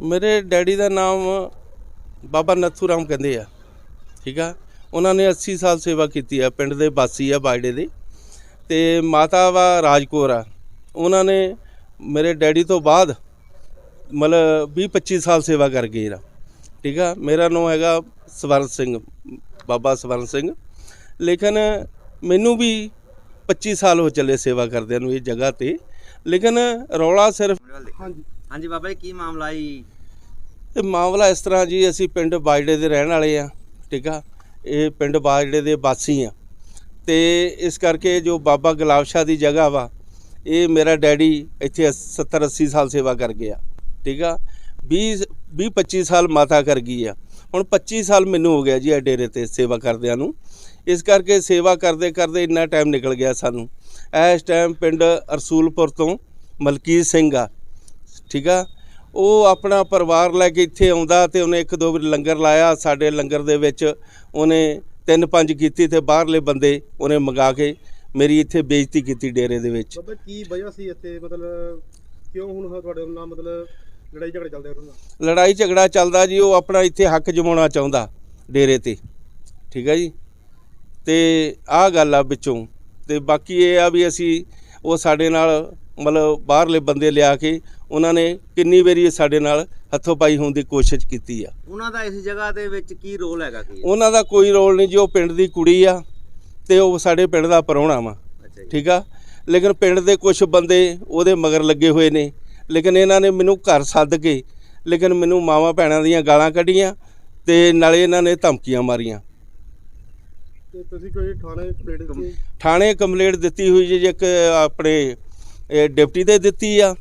ਮੇਰੇ ਡੈਡੀ ਦਾ ਨਾਮ ਬਾਬਾ ਨੱਥੂ ਰਾਮ ਕਹਿੰਦੇ ਆ। ਠੀਕ ਆ? ਉਹਨਾਂ ਨੇ 80 ਸਾਲ ਸੇਵਾ ਕੀਤੀ ਆ, ਪਿੰਡ ਦੇ ਵਾਸੀ ਆ ਬਾਜੜੇ ਦੇ। ਤੇ ਮਾਤਾ ਵਾ ਰਾਜਕੌਰ ਆ। ਉਹਨਾਂ ਨੇ ਮੇਰੇ ਡੈਡੀ ਤੋਂ ਬਾਅਦ ਮਤਲਬ 20 25 ਸਾਲ ਸੇਵਾ ਕਰ ਗਏ ਆ। ਠੀਕ ਆ? ਮੇਰਾ ਨਾਮ ਹੈਗਾ ਸਵਰਨ ਸਿੰਘ, ਬਾਬਾ ਸਵਰਨ ਸਿੰਘ। ਲੇਕਿਨ ਮੈਨੂੰ ਵੀ 25 ਸਾਲ ਹੋ ਚੱਲੇ ਸੇਵਾ ਕਰਦਿਆਂ ਨੂੰ ਇਹ ਜਗ੍ਹਾ ਤੇ। ਲੇਕਿਨ ਰੌਲਾ ਸਿਰਫ ਹਾਂਜੀ। ਹਾਂਜੀ ਬਾਬਾ ਜੀ, ਕੀ ਮਾਮਲਾ ਜੀ? ਇਹ ਮਾਮਲਾ ਇਸ ਤਰ੍ਹਾਂ ਜੀ, ਅਸੀਂ ਪਿੰਡ ਬਾਜੜੇ ਦੇ ਰਹਿਣ ਵਾਲੇ ਆ ਠੀਕ ਆ? ਇਹ ਪਿੰਡ ਬਾਜੜੇ ਦੇ ਵਾਸੀ ਆ ਤੇ ਇਸ ਕਰਕੇ ਜੋ ਬਾਬਾ ਗੁਲਾਬ ਸ਼ਾਹ ਦੀ ਜਗ੍ਹਾ ਵਾ, ਇਹ ਮੇਰਾ ਡੈਡੀ ਇੱਥੇ 70 80 ਸਾਲ ਸੇਵਾ ਕਰ ਗਿਆ, ਠੀਕ ਆ? 20 20 25 ਸਾਲ ਮਾਤਾ ਕਰ ਗਈ ਆ। ਹੁਣ 25 ਸਾਲ ਮੈਨੂੰ ਹੋ ਗਿਆ ਜੀ ਇਹ ਡੇਰੇ ਤੇ ਸੇਵਾ ਕਰਦਿਆਂ ਨੂੰ। ਇਸ ਕਰਕੇ ਸੇਵਾ ਕਰਦੇ ਕਰਦੇ ਇੰਨਾ ਟਾਈਮ ਨਿਕਲ ਗਿਆ ਸਾਨੂੰ। ਇਸ ਟਾਈਮ ਪਿੰਡ ਅਰਸੂਲਪੁਰ ਤੋਂ ਮਲਕੀਤ ਸਿੰਘ ਆ ਠੀਕ ਆ? ਉਹ ਆਪਣਾ ਪਰਿਵਾਰ ਲੈ ਕੇ ਇੱਥੇ ਆਉਂਦਾ ਤੇ ਉਹਨੇ ਇੱਕ ਦੋ ਵਾਰ ਲੰਗਰ ਲਾਇਆ। ਸਾਡੇ ਲੰਗਰ ਦੇ ਵਿੱਚ ਉਹਨੇ ਤਿੰਨ ਪੰਜ ਕੀਤੀ ਤੇ ਬਾਹਰਲੇ ਬੰਦੇ ਉਹਨੇ ਮੰਗਾ ਕੇ ਮੇਰੀ ਇੱਥੇ ਬੇਇੱਜ਼ਤੀ ਕੀਤੀ ਡੇਰੇ ਦੇ ਵਿੱਚ। ਬਾਬਾ ਕੀ ਵਜ੍ਹਾ ਸੀ ਇੱਥੇ? ਮਤਲਬ ਕਿਉਂ ਹੁਣ ਤੁਹਾਡੇ ਨਾਲ ਮਤਲਬ ਲੜਾਈ ਝਗੜੇ ਚੱਲਦੇ ਉਹਨਾਂ ਨਾਲ? ਲੜਾਈ ਝਗੜਾ ਚੱਲਦਾ ਜੀ ਉਹ ਆਪਣਾ ਇੱਥੇ ਹੱਕ ਜਮਾਉਣਾ ਚਾਹੁੰਦਾ ਡੇਰੇ ਤੇ। ਠੀਕ ਹੈ ਜੀ? ਤੇ ਆਹ ਗੱਲ ਆ ਵਿੱਚੋਂ। ਤੇ ਬਾਕੀ ਇਹ ਆ ਵੀ ਅਸੀਂ ਉਹ ਸਾਡੇ ਨਾਲ ਮਤਲਬ ਬਾਹਰਲੇ ਬੰਦੇ ਲਿਆ ਕੇ ਉਹਨਾਂ ਨੇ ਕਿੰਨੀ ਵਾਰੀ ਸਾਡੇ ਨਾਲ ਹੱਥੋਂ ਪਾਈ ਹੋਣ ਦੀ ਕੋਸ਼ਿਸ਼ ਕੀਤੀ ਆ। ਉਹਨਾਂ ਦਾ ਇਸ ਜਗ੍ਹਾ ਦੇ ਵਿੱਚ ਕੀ ਰੋਲ ਹੈਗਾ ਕੀ? ਉਹਨਾਂ ਦਾ ਕੋਈ ਰੋਲ ਨਹੀਂ ਜੀ ਉਹ ਪਿੰਡ ਦੀ ਕੁੜੀ ਆ ਤੇ ਉਹ ਸਾਡੇ ਪਿੰਡ ਦਾ ਪਰੋਣਾ ਵਾ ਠੀਕ ਆ? ਲੇਕਿਨ ਪਿੰਡ ਦੇ ਕੁਝ ਬੰਦੇ ਉਹਦੇ ਮਗਰ ਲੱਗੇ ਹੋਏ ਨੇ ਲੇਕਿਨ ਇਹਨਾਂ ਨੇ ਮੈਨੂੰ ਘਰ ਸੱਦ ਕੇ ਲੇਕਿਨ ਮੈਨੂੰ ਮਾਵਾਂ ਭੈਣਾਂ ਦੀਆਂ ਗਾਲਾਂ ਕੱਢੀਆਂ ਤੇ ਨਾਲੇ ਇਹਨਾਂ ਨੇ ਧਮਕੀਆਂ ਮਾਰੀਆਂ। ਤੇ ਤੁਸੀਂ ਕੋਈ ਥਾਣੇ ਕੰਪਲੇਂਟ ਦਿੱਤੀ ਥਾਣੇ ਕੰਪਲੇਂਟ ਦਿੱਤੀ ਹੋਈ ਜੀ ਇੱਕ ਆਪਣੇ ਇਹ ਡਿਪਟੀ ਦੇ ਦਿੱਤੀ ਆ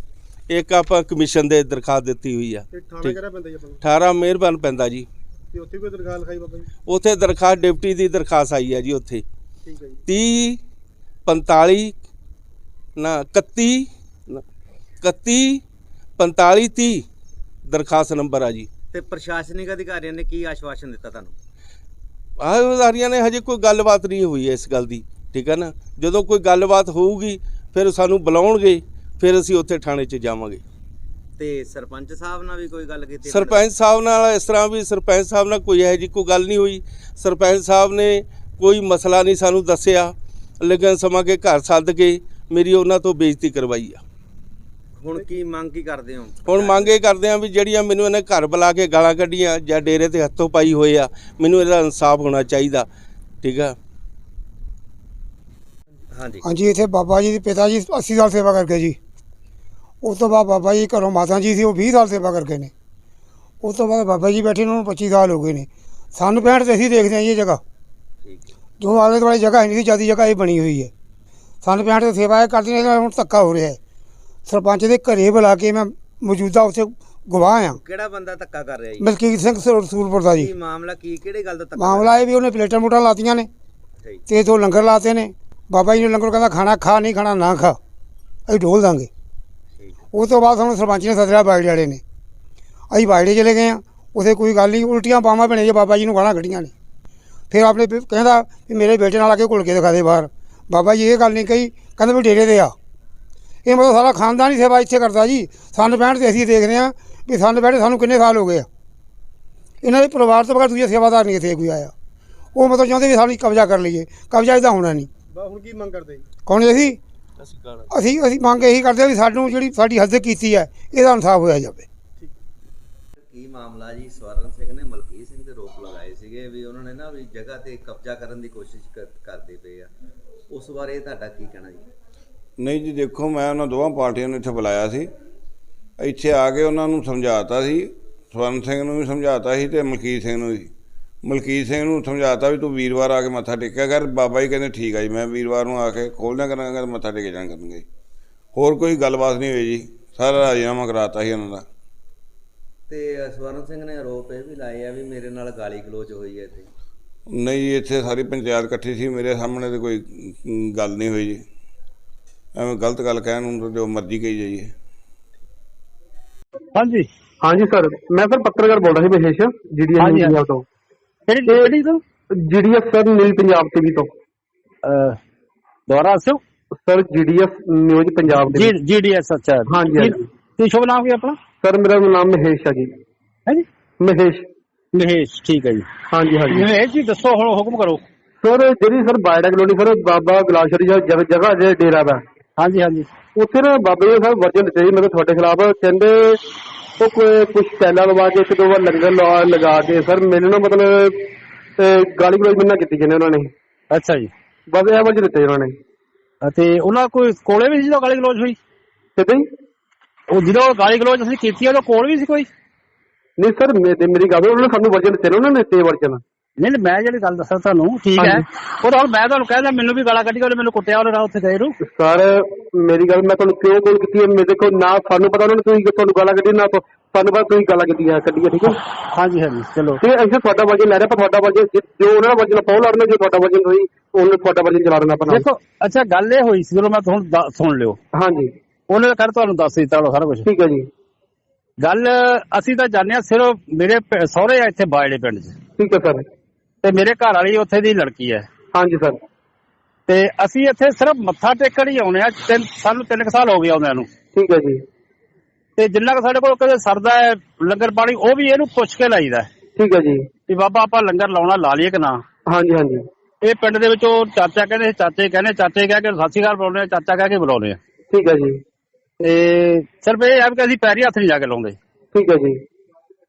ਇੱਕ ਆਪਾਂ ਕਮਿਸ਼ਨ ਦੇ ਦਰਖਾਸਤ ਦਿੱਤੀ ਹੋਈ ਆ। ਤੇ ਥਾਣਾ ਠੀਕ। ਕਿਹੜਾ ਪੈਂਦਾ ਜੀ ਆਪਾਂ ਨੂੰ 18 ਮਿਹਰਬਾਨ ਪੈਂਦਾ ਜੀ। ਤੇ ਉੱਥੇ ਕੋਈ ਦਰਖਾਸਤ ਲਿਖਾਈ ਬਾਬਾ ਜੀ? ਉੱਥੇ ਦਰਖਾਸਤ ਡਿਪਟੀ ਦੀ ਦਰਖਾਸਤ ਆਈ ਆ ਜੀ ਉੱਥੇ। ਠੀਕ ਹੈ ਜੀ। 30 45 ਨਾ 31 ਨਾ, 31 45 30 ਦਰਖਾਸਤ ਨੰਬਰ ਆ ਜੀ। ਤੇ ਪ੍ਰਸ਼ਾਸਨਿਕ ਅਧਿਕਾਰੀਆਂ ਨੇ ਕੀ ਆਸ਼ਵਾਸਨ ਦਿੱਤਾ ਤੁਹਾਨੂੰ? ਆਹਦਾਰੀਆਂ ਨੇ ਹਜੇ ਕੋਈ ਗੱਲਬਾਤ ਨਹੀਂ ਹੋਈ ਇਸ ਗੱਲ ਦੀ ਠੀਕ ਹੈ ਨਾ? ਜਦੋਂ ਕੋਈ ਗੱਲਬਾਤ ਹੋਊਗੀ ਫਿਰ ਸਾਨੂੰ ਬੁਲਾਉਣਗੇ ਫਿਰ ਅਸੀਂ ਉੱਥੇ ਥਾਣੇ 'ਚ ਜਾਵਾਂਗੇ। ਤੇ ਸਰਪੰਚ ਸਾਹਿਬ ਨਾਲ ਵੀ ਕੋਈ ਗੱਲ ਕੀਤੀ ਸਰਪੰਚ ਸਾਹਿਬ ਨਾਲ ਇਸ ਤਰ੍ਹਾਂ ਵੀ ਸਰਪੰਚ ਸਾਹਿਬ ਨਾਲ ਕੋਈ ਇਹੋ ਜਿਹੀ ਕੋਈ ਗੱਲ ਨਹੀਂ ਹੋਈ। ਸਰਪੰਚ ਸਾਹਿਬ ਨੇ ਕੋਈ ਮਸਲਾ ਨਹੀਂ ਸਾਨੂੰ ਦੱਸਿਆ। ਲੇਕਿਨ ਸਮਾਂ ਕੇ ਘਰ ਸੱਦ ਕੇ ਮੇਰੀ ਉਹਨਾਂ ਤੋਂ ਬੇਇੱਜ਼ਤੀ ਕਰਵਾਈ ਆ। ਹੁਣ ਕੀ ਮੰਗ ਕੀ ਕਰਦੇ ਹੋ? ਹੁਣ ਮੰਗ ਇਹ ਕਰਦੇ ਆ ਵੀ ਜਿਹੜੀਆਂ ਮੈਨੂੰ ਇਹਨੇ ਘਰ ਬੁਲਾ ਕੇ ਗਾਲਾਂ ਕੱਢੀਆਂ ਜਾਂ ਡੇਰੇ ਤੇ ਹੱਥੋਂ ਪਾਈ ਹੋਏ ਆ ਮੈਨੂੰ ਇਹਦਾ ਇਨਸਾਫ ਹੋਣਾ ਚਾਹੀਦਾ। ਠੀਕ ਆ? ਹਾਂਜੀ। ਹਾਂਜੀ ਇੱਥੇ ਬਾਬਾ ਜੀ ਦੇ ਪਿਤਾ ਜੀ 80 ਸਾਲ ਸੇਵਾ ਕਰਕੇ ਜੀ। ਉਸ ਤੋਂ ਬਾਅਦ ਬਾਬਾ ਜੀ ਘਰੋਂ ਮਾਤਾ ਜੀ ਸੀ ਉਹ 20 ਸਾਲ ਸੇਵਾ ਕਰਕੇ ਨੇ। ਉਸ ਤੋਂ ਬਾਅਦ ਬਾਬਾ ਜੀ ਬੈਠੇ ਨੂੰ 25 ਸਾਲ ਹੋ ਗਏ ਨੇ। ਸਾਨੂੰ 65 ਤੇ ਅਸੀਂ ਦੇਖਦੇ ਹਾਂ ਇਹ ਜਗ੍ਹਾ। ਜੋ ਆਲੇ ਦੁਆਲੇ ਜਗ੍ਹਾ ਹੈ ਨਹੀਂ ਸੀ ਜ਼ਿਆਦਾ ਜਗ੍ਹਾ ਇਹ ਬਣੀ ਹੋਈ ਹੈ। ਸਾਨੂੰ 65 ਤੇ ਸੇਵਾ ਇਹ ਕਰਦੀ ਨੇ ਹੁਣ ਧੱਕਾ ਹੋ ਰਿਹਾ ਹੈ। ਸਰਪੰਚ ਦੇ ਘਰੇ ਬੁਲਾ ਕੇ ਮੈਂ ਮੌਜੂਦਾ ਉੱਥੇ ਗਵਾਹ ਆ ਕਿਹੜਾ ਬੰਦਾ ਧੱਕਾ ਕਰ ਰਿਹਾ ਜੀ? ਮਲਕੀਤ ਸਿੰਘ ਰਸੂਲਪੁਰ ਦਾ ਜੀ। ਮਾਮਲਾ ਕੀ ਕਿਹੜੇ ਗੱਲ ਦਾ ਧੱਕਾ ਮਾਮਲਾ ਇਹ ਵੀ ਉਹਨੇ ਪਲੇਟਾਂ ਮੋਟਾਂ ਲਾਤੀਆਂ ਨੇ। ਤੇ ਦੋ ਲੰਗਰ ਲਾਤੇ ਨੇ। ਬਾਬਾ ਜੀ ਨੂੰ ਲੰਗਰ ਕਹਿੰਦਾ ਖਾਣਾ ਖਾ, ਨਹੀਂ ਖਾਣਾ ਨਾ ਖਾ। ਅਸੀਂ ਢੋਲ ਦਾਂਗੇ। ਠੀਕ ਉਸ ਤੋਂ ਬਾਅਦ ਸਾਨੂੰ ਸਰਪੰਚ ਨੇ ਸੱਦਿਆ ਬਾਈੜੇ ਵਾਲੇ ਨੇ। ਅਸੀਂ ਬਾਈੜੇ ਚਲੇ ਗਏ ਆ ਉਥੇ ਕੋਈ ਗੱਲ ਨਹੀਂ, ਉਲਟੀਆਂ ਪਾਵਾਂ ਬਣੇ ਜੇ ਬਾਬਾ ਜੀ ਨੂੰ ਗਾਲਾਂ ਕੱਢੀਆਂ ਨੇ। ਫਿਰ ਆਪਣੇ ਕਹਿੰਦਾ ਵੀ ਮੇਰੇ ਬੇਟੇ ਨਾਲ ਆ ਕੇ ਘੁਲ ਕੇ ਦਿਖਾ ਦੇ ਬਾਹਰ। ਬਾਬਾ ਜੀ ਇਹ ਗੱਲ ਨਹੀਂ ਕਹੀ, ਕਹਿੰਦਾ ਵੀ ਡੇਰੇ ਦੇ ਆ। ਇਹ ਮਤਲਬ ਸਾਰਾ ਖਾਨਦਾਨ ਹੀ ਸੇਵਾ ਇੱਥੇ ਕਰਦਾ ਜੀ। ਸੰਨ ਪੈਂਹਠ ਤੇ ਅਸੀਂ ਦੇਖਦੇ ਆ ਵੀ ਸੰਨ ਬੈਠੇ ਸਾਨੂੰ ਕਿੰਨੇ ਸਾਲ ਹੋ ਗਏ ਆ। ਇਹਨਾਂ ਦੇ ਪਰਿਵਾਰ ਤੋਂ ਬਗੈਰ ਦੂਜਾ ਸੇਵਾਦਾਰ ਨਹੀਂ ਇੱਥੇ ਕੋਈ ਆਇਆ। ਉਹ ਮਤਲਬ ਚਾਹੁੰਦੇ ਵੀ ਸਾਨੂੰ ਕਬਜ਼ਾ ਕਰ ਲਈਏ। ਕਬਜ਼ਾ ਇਹਦਾ ਹੋਣਾ ਨਹੀਂ। ਬਾ ਹੁਣ ਕੀ ਮੰਗ ਕਰਦੇ ਜੀ? ਕੌਣ ਅਸੀਂ? ਅਸੀਂ ਅਸੀਂ ਅਸੀਂ ਮੰਗ ਇਹੀ ਕਰਦੇ ਹਾਂ ਵੀ ਸਾਨੂੰ ਜਿਹੜੀ ਸਾਡੀ ਹੱਦ ਕੀਤੀ ਹੈ ਇਹਦਾ ਇਨਸਾਫ ਹੋਇਆ ਜਾਵੇ। ਕੀ ਮਾਮਲਾ ਜੀ? ਸਵਰਨ ਸਿੰਘ ਨੇ ਮਲਕੀਤ ਸਿੰਘ ਤੇ ਰੋਪ ਲਗਾਏ ਸੀਗੇ ਵੀ ਉਹਨਾਂ ਨੇ ਨਾ ਵੀ ਜਗ੍ਹਾ ਤੇ ਕਬਜ਼ਾ ਕਰਨ ਦੀ ਕੋਸ਼ਿਸ਼ ਕਰ- ਕਰਦੇ ਪਏ ਆ। ਉਸ ਬਾਰੇ ਤੁਹਾਡਾ ਕੀ ਕਹਿਣਾ ਜੀ? ਨਹੀਂ ਜੀ ਦੇਖੋ ਮੈਂ ਉਹਨਾਂ ਦੋਵਾਂ ਪਾਰਟੀਆਂ ਨੂੰ ਇੱਥੇ ਬੁਲਾਇਆ ਸੀ। ਇੱਥੇ ਆ ਕੇ ਉਹਨਾਂ ਨੂੰ ਸਮਝਾਤਾ ਸੀ। ਸਵਰਨ ਸਿੰਘ ਨੂੰ ਵੀ ਸਮਝਾਤਾ ਸੀ ਤੇ ਮਲਕੀਤ ਸਿੰਘ ਨੂੰ ਵੀ। ਮਲਕੀਤ ਸਿੰਘ ਨੂੰ ਸਮਝਾਤਾ ਵੀ ਤੂੰ ਵੀਰਵਾਰ ਆ ਕੇ ਮੱਥਾ ਟੇਕਿਆ ਕਰ। ਬਾਬਾ ਜੀ ਕਹਿੰਦੇ ਠੀਕ ਆ ਜੀ ਮੈਂ ਵੀਰਵਾਰ ਨੂੰ ਆ ਕੇ ਖੋਲ੍ਹਦਿਆਂ ਕਰਾਂਗਾ ਤੇ ਮੱਥਾ ਟੇਕ ਜਾਣ ਕਰਨਗੇ। ਹੋਰ ਕੋਈ ਗੱਲਬਾਤ ਨਹੀਂ ਹੋਈ ਜੀ। ਸਾਰਾ ਰਾਜੀਨਾਮਾ ਕਰਾਤਾ ਸੀ ਉਹਨਾਂ ਦਾ। ਤੇ ਸਵਰਨ ਸਿੰਘ ਨੇ ਆਰੋਪ ਇਹ ਵੀ ਲਾਏ ਆ ਵੀ ਮੇਰੇ ਨਾਲ ਗਾਲੀ ਗਲੋਚ ਹੋਈ ਹੈ ਇੱਥੇ। ਨਹੀਂ ਇੱਥੇ ਸਾਰੀ ਪੰਚਾਇਤ ਇਕੱਠੀ ਸੀ ਮੇਰੇ ਸਾਹਮਣੇ ਤੇ ਕੋਈ ਗੱਲ ਨਹੀਂ ਹੋਈ ਜੀ। ਐਵੇਂ ਗਲਤ ਗੱਲ ਕਹਿਣ ਨੂੰ ਤਾਂ ਜੋ ਮਰਜ਼ੀ ਕਹੀ ਜਾਈਏ। ਹਾਂਜੀ। ਹਾਂਜੀ ਸਰ। ਮੈਂ ਸਰ ਪੱਤਰਕਾਰ ਬੋਲ ਰਿਹਾ ਸੀ ਵਿਸ਼ੇਸ਼ ਹਾਂਜੀ, ਪੰਜਾਬ ਤੋਂ। ਕਿਹੜੀ ਕਿਹੜੀ ਤੋਂ GDS sir news Punjab TV ਤੋਂ। ਦੁਬਾਰਾ ਦੱਸਿਓ। ਸਰ ਜੀਡੀਐਸ ਨਿਊਜ਼ ਪੰਜਾਬ ਦੇ ਜੀ ਜੀਡੀਐਸ ਅੱਛਾ। ਹਾਂਜੀ, ਹਾਂਜੀ। ਕੀ ਸ਼ੁਭ ਨਾਮ ਕੀ ਆਪਣਾ? ਸਰ ਮੇਰਾ ਨਾਮ ਮਹੇਸ਼ ਆ ਜੀ। ਹੈ ਜੀ ਮਹੇਸ਼। ਮਹੇਸ਼ ਠੀਕ ਹੈ ਜੀ। ਹਾਂਜੀ ਹਾਂਜੀ। ਮਹੇਸ਼ ਜੀ ਦੱਸੋ ਹੁਣ ਹੁਕਮ ਕਰੋ। ਸਰ ਜਿਹੜੀ ਸਰ ਬਾਇਡਾ ਕਲੋਨੀ ਸਰ ਬਾਬਾ ਗੁਲਾਸ਼ਰੀ ਜਗ੍ਹਾ ਜਗ੍ਹਾ ਜੇ ਡੇਰਾ ਦਾ ਹਾਂਜੀ ਹਾਂਜੀ। ਉੱਥੇ ਨਾ ਬਾਬੇ ਜੀ ਸਾਹਿਬ ਵਰਜਨ ਦਿੱਤੇ ਜੀ ਮਤਲਬ ਤੁਹਾਡੇ ਖਿਲਾਫ। ਕਹਿੰਦੇ ਉਹ ਕੋਈ ਕੁਝ ਟੈਲਾ ਲਵਾ ਕੇ ਇੱਕ ਦੋ ਵਾਰ ਲੰਗਰ ਲਗਾ ਕੇ ਸਰ ਮੈਨੂੰ ਨਾ ਮਤਲਬ ਤੇ ਗਾਲੀ ਗਲੋਚ ਮੈਨੂੰ ਕੀਤੀ ਜਿਹਨੇ ਉਹਨਾਂ ਨੇ? ਅੱਛਾ ਜੀ। ਬਸ ਇਹ ਵਰਜਨ ਦਿੱਤੇ ਉਹਨਾਂ ਨੇ। ਅਤੇ ਉਹਨਾਂ ਕੋਈ ਕੋਲੇ ਵੀ ਸੀ ਜਦੋਂ ਗਾਲੀ ਗਲੋਚ ਹੋਈ? ਕਿਤੇ? ਉਹ ਜਦੋਂ ਗਾਲੀ ਗਲੋਚ ਅਸੀਂ ਕੀਤੀ ਉਹਦੇ ਕੋਲ ਵੀ ਸੀ ਕੋਈ? ਨਹੀਂ ਸਰ ਮੇ- ਤੇ ਮੇਰੀ ਗੱਲ ਸੁਣੋ, ਉਹਨਾਂ ਨੇ ਸਾਨੂੰ ਵਰਜਨ ਦਿੱਤੇ ਨੇ ਉਹਨਾਂ ਨੇ ਦਿੱਤੇ ਵਰਜਨ। ਨਹੀਂ ਨਹੀਂ, ਮੈਂ ਜਿਹੜੀ ਗੱਲ ਦੱਸਾਂ ਤੁਹਾਨੂੰ ਠੀਕ ਹੈ। ਉਹ ਤਾਂ ਮੈਂ ਤੁਹਾਨੂੰ ਕਹਿੰਦਾ ਮੈਨੂੰ ਵੀ ਗਾਲਾਂ ਕੱਢੀ ਉਹਨੇ ਮੈਨੂੰ ਕੁੱਟਿਆ ਉਹਨੇ ਰਾਹ ਉੱਥੇ ਗਏ ਨੂੰ। ਸਰ ਮੇਰੀ ਗੱਲ ਮੈਂ ਤੁਹਾਨੂੰ ਕਿਉਂ ਕੋਲ ਕੀਤੀ ਹੈ? ਮੇਰੇ ਦੇਖੋ ਨਾ ਸਾਨੂੰ ਪਤਾ ਉਹਨਾਂ ਨੇ ਤੁਸੀਂ ਤੁਹਾਨੂੰ ਗਾਲਾਂ ਕੱਢੀ ਨਾ ਸਾਨੂੰ ਪਤਾ ਤੁਸੀਂ ਗਾਲਾਂ ਕੱਢੀਆਂ ਕੱਢੀਆਂ ਠੀਕ ਹੈ ਹਾਂਜੀ ਹਾਂਜੀ ਚਲੋ। ਤੇ ਅਸੀਂ ਤੁਹਾਡਾ ਵਜਨ ਲੈ ਰਹੇ ਪਰ ਤੁਹਾਡਾ ਵਜਨ ਜੋ ਉਹਨਾਂ ਦਾ ਵਜਨ ਪਾਉ ਲੜਨਾ ਜੋ ਤੁਹਾਡਾ ਵਜਨ ਹੋਈ ਉਹਨੇ ਤੁਹਾਡਾ ਵਜਨ ਚਲਾ ਦੇਣਾ ਆਪਣਾ ਦੇਖੋ ਅੱਛਾ ਗੱਲ ਇਹ ਹੋਈ ਸੀ ਜਦੋਂ ਮੈਂ ਤੁਹਾਨੂੰ ਸੁਣ ਲਿਓ। ਹਾਂਜੀ। ਉਹਨੇ ਕਰ ਤੁਹਾਨੂੰ ਦੱਸ ਦਿੱਤਾ ਸਾਰਾ ਕੁਝ ਠੀਕ ਹੈ ਜੀ। ਗੱਲ ਅਸੀਂ ਤਾਂ ਜਾਣਿਆ ਸਿਰਫ ਮੇਰੇ ਸਹੁਰੇ ਆ ਇੱਥੇ ਬਾਜੜੇ ਪਿੰਡ 'ਚ। ਠੀਕ ਹੈ ਸਰ। ਤੇ ਮੇਰੇ ਘਰ ਵਾਲੀ ਉੱਥੇ ਦੀ ਲੜਕੀ ਹੈ। ਹਾਂਜੀ ਸਰ। ਤੇ ਅਸੀਂ ਇੱਥੇ ਸਿਰਫ ਮੱਥਾ ਟੇਕਣ ਹੀ ਆਉਣੇ ਆ ਤਿੰਨ ਸਾਨੂੰ 3 ਸਾਲ ਹੋ ਗਏ ਆਉਂਦਿਆਂ ਨੂੰ। ਠੀਕ ਹੈ ਜੀ। ਤੇ ਜਿੰਨਾ ਕੁ ਸਾਡੇ ਕੋਲ ਕਦੇ ਸਰਦਾ ਹੈ ਲੰਗਰ ਪਾਣੀ ਉਹ ਵੀ ਇਹਨੂੰ ਪੁੱਛ ਕੇ ਲਾਈਦਾ ਠੀਕ ਹੈ ਜੀ। ਵੀ ਬਾਬਾ ਆਪਾਂ ਲੰਗਰ ਲਾਉਣਾ ਲਾ ਲਈਏ ਕਿ ਨਾ? ਹਾਂਜੀ ਹਾਂਜੀ। ਇਹ ਪਿੰਡ ਦੇ ਵਿੱਚ ਉਹ ਚਾਚਾ ਕਹਿੰਦੇ ਚਾਚੇ ਕਹਿੰਦੇ ਚਾਚੇ ਕਹਿ ਕੇ ਸ਼੍ਰੀ ਅਕਾਲ ਬੁਲਾਉਂਦੇ ਆ ਚਾਚਾ ਕਹਿ ਕੇ ਬੁਲਾਉਂਦੇ ਆ। ਠੀਕ ਹੈ ਜੀ। ਤੇ ਸਿਰਫ ਇਹ ਹੈ ਕਿ ਅਸੀਂ ਪੈਰੀ ਹੱਥ ਨਹੀਂ ਜਾ ਕੇ ਲਾਉਂਦੇ। ਠੀਕ ਹੈ ਜੀ।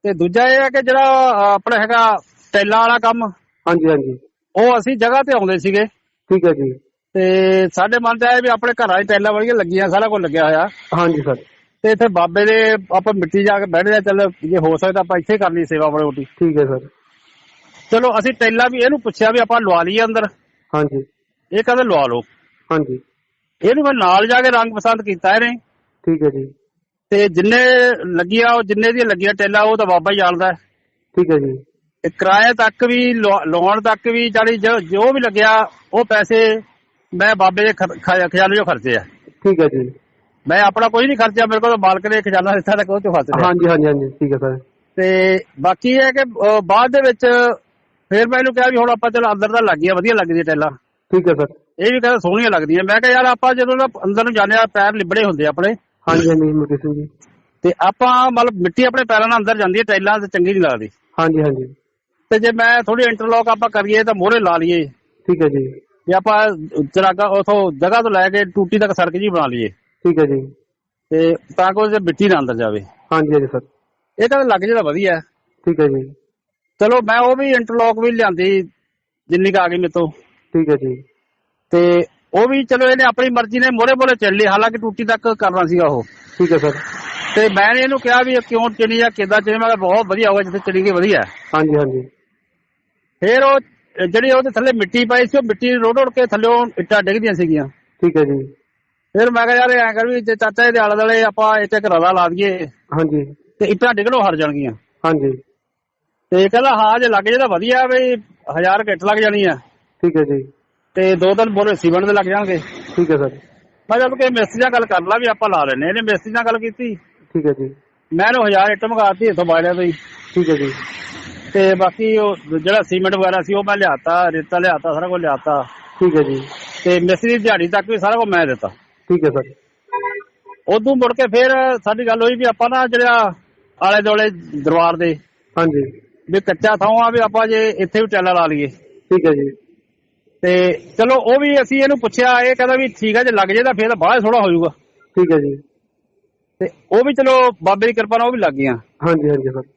ਤੇ ਦੂਜਾ ਇਹ ਹੈ ਕਿ ਜਿਹੜਾ ਆਪਣਾ ਹੈਗਾ ਟੈਲਾਂ ਵਾਲਾ ਕੰਮ ਹਾਂਜੀ ਹਾਂਜੀ। ਉਹ ਅਸੀਂ ਜਗ੍ਹਾ ਤੇ ਆਉਂਦੇ ਸੀਗੇ। ਠੀਕ ਹੈ ਜੀ। ਤੇ ਸਾਡੇ ਮਨ ਚ ਆਇਆ ਵੀ ਆਪਣੇ ਘਰਾਂ 'ਚ ਟੈਲਾਂ ਵਾਲੀਆਂ ਲੱਗੀਆਂ ਸਾਰਾ ਕੁਝ ਲੱਗਿਆ ਹੋਇਆ। ਹਾਂਜੀ ਸਰ। ਤੇ ਇੱਥੇ ਬਾਬੇ ਦੇ ਆਪਾਂ ਮਿੱਟੀ ਜਾ ਕੇ ਬੈਠਦੇ ਆ ਚੱਲ ਜੇ ਹੋ ਸਕਦਾ ਆਪਾਂ ਇੱਥੇ ਕਰ ਲਈ ਸੇਵਾ ਬੜੀ ਮੋਟੀ ਠੀਕ ਹੈ ਸਰ। ਚਲੋ ਅਸੀਂ ਟੈਲਾਂ ਵੀ ਇਹਨੂੰ ਪੁੱਛਿਆ ਵੀ ਆਪਾਂ ਲਵਾ ਲਈਏ ਅੰਦਰ। ਹਾਂਜੀ। ਇਹ ਕਹਿੰਦੇ ਲਵਾ ਲਓ। ਹਾਂਜੀ। ਇਹਨੂੰ ਮੈਂ ਨਾਲ ਜਾ ਕੇ ਰੰਗ ਪਸੰਦ ਕੀਤਾ ਇਹਨੇ। ਠੀਕ ਹੈ ਜੀ। ਤੇ ਜਿੰਨੇ ਲੱਗੀਆਂ ਉਹ ਜਿੰਨੇ ਦੀਆਂ ਲੱਗੀਆਂ ਟੈਲਾਂ ਉਹ ਤਾਂ ਬਾਬਾ ਹੀ ਜਾਣਦਾ। ਹੈ। ਠੀਕ ਹੈ ਜੀ। ਤੇ ਕਿਰਾਏ ਤੱਕ ਵੀ ਲਾਉਣ ਤੱਕ ਵੀ ਜਾਨੀ ਜੋ ਵੀ ਲੱਗਿਆ ਉਹ ਪੈਸੇ ਮੈਂ ਬਾਬੇ ਦੇ ਖਜ਼ਾਨੇ 'ਚੋਂ ਖਰਚੇ ਆ। ਠੀਕ ਹੈ ਜੀ। ਮੈਂ ਆਪਣਾ ਕੋਈ ਨਹੀਂ ਖਰਚਿਆ ਮੇਰੇ ਕੋਲ ਮਾਲਕ ਨੇ ਖਜ਼ਾਨਾ ਦਿੱਤਾ ਤਾਂ ਕੋਈ ਚੋਂ ਖਰਚ ਹਾਂਜੀ ਹਾਂਜੀ ਹਾਂਜੀ ਠੀਕ ਹੈ ਸਰ। ਤੇ ਬਾਕੀ ਇਹ ਹੈ ਕਿ ਬਾਅਦ ਦੇ ਵਿੱਚ ਫਿਰ ਮੈਂ ਇਹਨੂੰ ਕਿਹਾ ਵੀ ਹੁਣ ਆਪਾਂ ਚਲ ਅੰਦਰ ਤਾਂ ਲੱਗ ਗਿਆ ਵਧੀਆ ਲੱਗਦੀ ਟੈਲਾਂ। ਠੀਕ ਹੈ ਸਰ। ਇਹ ਵੀ ਕਹਿੰਦਾ ਸੋਹਣੀਆਂ ਲੱਗਦੀਆਂ। ਮੈਂ ਕਿਹਾ ਯਾਰ ਆਪਾਂ ਜਦੋਂ ਨਾ ਅੰਦਰ ਨੂੰ ਜਾਂਦੇ ਆ ਪੈਰ ਲਿਬੜੇ ਹੁੰਦੇ ਆਪਣੇ। ਹਾਂਜੀ ਹਾਂਜੀ ਮੁਕੇਸ਼ ਜੀ। ਤੇ ਆਪਾਂ ਮਤਲਬ ਮਿੱਟੀ ਆਪਣੇ ਪੈਰਾਂ ਨਾਲ ਅੰਦਰ ਜਾਂਦੀ ਹੈ ਟੈਲਾਂ ਤੇ ਚੰਗੀ ਨਹੀਂ ਲੱਗਦੀ। ਹਾਂਜੀ ਹਾਂਜੀ। ਤੇ ਜੇ ਮੈਂ ਥੋੜੀ ਇੰਟਰਲੌਕ ਆਪਾਂ ਕਰੀਏ ਤਾਂ ਮੋਹਰੇ ਲਾ ਲਈਏ। ਠੀਕ ਹੈ ਜੀ। ਜੇ ਆਪਾਂ ਚਰਾਗਾ ਉਥੋਂ ਜਗ੍ਹਾ ਤੋਂ ਲੈ ਕੇ ਟੂਟੀ ਤੱਕ ਸੜਕ ਜੀ ਬਣਾ ਲਈਏ। ਠੀਕ ਹੈ ਜੀ। ਤੇ ਤਾਂ ਕਿ ਉਹਦੇ ਮਿੱਟੀ ਨਾ ਅੰਦਰ ਜਾਵੇ। ਹਾਂਜੀ ਹਾਂਜੀ ਸਰ। ਇਹ ਤਾਂ ਲੱਗ ਜੇ ਤਾਂ ਵਧੀਆ। ਠੀਕ ਹੈ ਜੀ। ਚਲੋ ਮੈਂ ਉਹ ਵੀ ਇੰਟਰਲੌਕ ਵੀ ਲਿਆਂਦੀ ਜਿੰਨੀ ਕੁ ਆ ਗਈ ਮੇਰੇ ਤੋਂ। ਠੀਕ ਹੈ ਜੀ। ਤੇ ਉਹ ਵੀ ਚਲੋ ਇਹਨੇ ਆਪਣੀ ਮਰਜ਼ੀ ਨੇ ਮੋਰੇ ਮੋਰੇ ਚੱਲ ਲਈ ਹਾਲਾਂਕਿ ਟੂਟੀ ਤੱਕ ਕਰਨਾ ਸੀਗਾ ਉਹ। ਠੀਕ ਹੈ ਸਰ। ਤੇ ਮੈਂ ਇਹਨੂੰ ਕਿਹਾ ਵੀ ਕਿਉਂ ਚਿਣੀ ਜਾਂ ਕਿੱਦਾਂ ਚਿਣੀ ਮੈਂ ਕਿਹਾ ਬਹੁਤ ਵਧੀਆ ਹੋਗਾ ਜਿੱਥੇ ਚਿਣੀ ਗਈ ਵਧੀਆ। ਹਾਂਜੀ ਹਾਂਜੀ। ਫਿਰ ਉਹ ਜਿਹੜੀ ਉਹਦੇ ਥੱਲੇ ਮਿੱਟੀ ਪਾਈ ਸੀ ਉਹ ਮਿੱਟੀ ਰੋੜ ਰੋੜ ਕੇ ਥੱਲੇ ਇੱਟਾਂ ਡਿੱਗਦੀਆਂ ਸੀਗੀਆਂ। ਠੀਕ ਹੈ ਜੀ। ਫਿਰ ਮੈਂ ਕਿਹਾ ਯਾਰ ਐਂ ਕਰ ਵੀ ਜੇ ਚਾਚਾ ਇਹਦੇ ਆਲੇ ਦੁਆਲੇ ਆਪਾਂ ਇੱਥੇ ਘਰਾਦਾ ਲਾ ਦਈਏ ਹਾਂਜੀ। ਤੇ ਇੱਟਾਂ ਡਿੱਗਣੋਂ ਹਟ ਜਾਣਗੀਆਂ। ਹਾਂਜੀ। ਤੇ ਇਹ ਕਹਿੰਦਾ ਹਾਂ ਜੇ ਲੱਗ ਜੇ ਤਾਂ ਵਧੀਆ ਵੀ ਹਜ਼ਾਰ ਕਿੱਟ ਲੱਗ ਜਾਣੀ ਆ। ਠੀਕ ਹੈ ਜੀ। ਤੇ ਦੋ ਤਿੰਨ ਬੋਰੇ ਸੀਮੈਂਟ ਦੇ ਲੱਗ ਜਾਣਗੇ। ਠੀਕ ਹੈ ਸਰ। ਮੈਂ ਜਦ ਕਿ ਮਿਸਤਰੀ ਨਾਲ ਗੱਲ ਕਰ ਲਾ ਵੀ ਆਪਾਂ ਲਾ ਲੈਨੇ ਇਹਨੇ ਮਿਸਤਰੀ ਨਾਲ ਗੱਲ ਕੀਤੀ। ਠੀਕ ਹੈ ਜੀ। ਮੈਂ ਇਹਨੂੰ ਹਜ਼ਾਰ ਇੱਟ ਮੰਗਾਤੀ ਇੱਥੋਂ ਬਾੜਿਆਂ ਤੋਂ ਹੀ। ਠੀਕ ਹੈ ਜੀ। ਤੇ ਬਾਕੀ ਉਹ ਜਿਹੜਾ ਸੀਮੈਂਟ ਵਗੈਰਾ ਸੀ ਉਹ ਮੈਂ ਲਿਆਤਾ ਰੇਤਾ ਲਿਆਤਾ ਸਾਰਾ ਕੁਝ ਲਿਆਤਾ। ਠੀਕ ਹੈ ਜੀ। ਤੇ ਮਿਸਤਰੀ ਦਿਹਾੜੀ ਤੱਕ ਵੀ ਸਾਰਾ ਕੁਝ ਮੈਂ ਦਿੱਤਾ। ਠੀਕ ਹੈ ਸਰ। ਉਦੋਂ ਮੁੜ ਕੇ ਫਿਰ ਸਾਡੀ ਗੱਲ ਹੋਈ ਵੀ ਆਪਾਂ ਨਾ ਜਿਹੜਾ ਆਲੇ ਦੁਆਲੇ ਦਰਬਾਰ ਦੇ ਹਾਂਜੀ। ਵੀ ਕੱਚਾ ਥਾਂ ਆ ਵੀ ਆਪਾਂ ਜੇ ਇੱਥੇ ਵੀ ਟੈਲਾ ਲਾ ਲਈਏ। ਠੀਕ ਹੈ ਜੀ। ਤੇ ਚਲੋ ਉਹ ਵੀ ਅਸੀਂ ਇਹਨੂੰ ਪੁੱਛਿਆ ਇਹ ਕਹਿੰਦਾ ਵੀ ਠੀਕ ਹੈ ਜੇ ਲੱਗ ਜੇ ਤਾਂ ਫਿਰ ਬਾਹਰ ਥੋੜਾ ਹੋ ਜਾਊਗਾ। ਠੀਕ ਹੈ ਜੀ। ਤੇ ਉਹ ਵੀ ਚਲੋ ਬਾਬੇ ਦੀ ਕਿਰਪਾ ਨਾਲ ਉਹ ਵੀ ਲੱਗ ਗਈਆਂ। ਹਾਂਜੀ ਹਾਂਜੀ ਸਰ।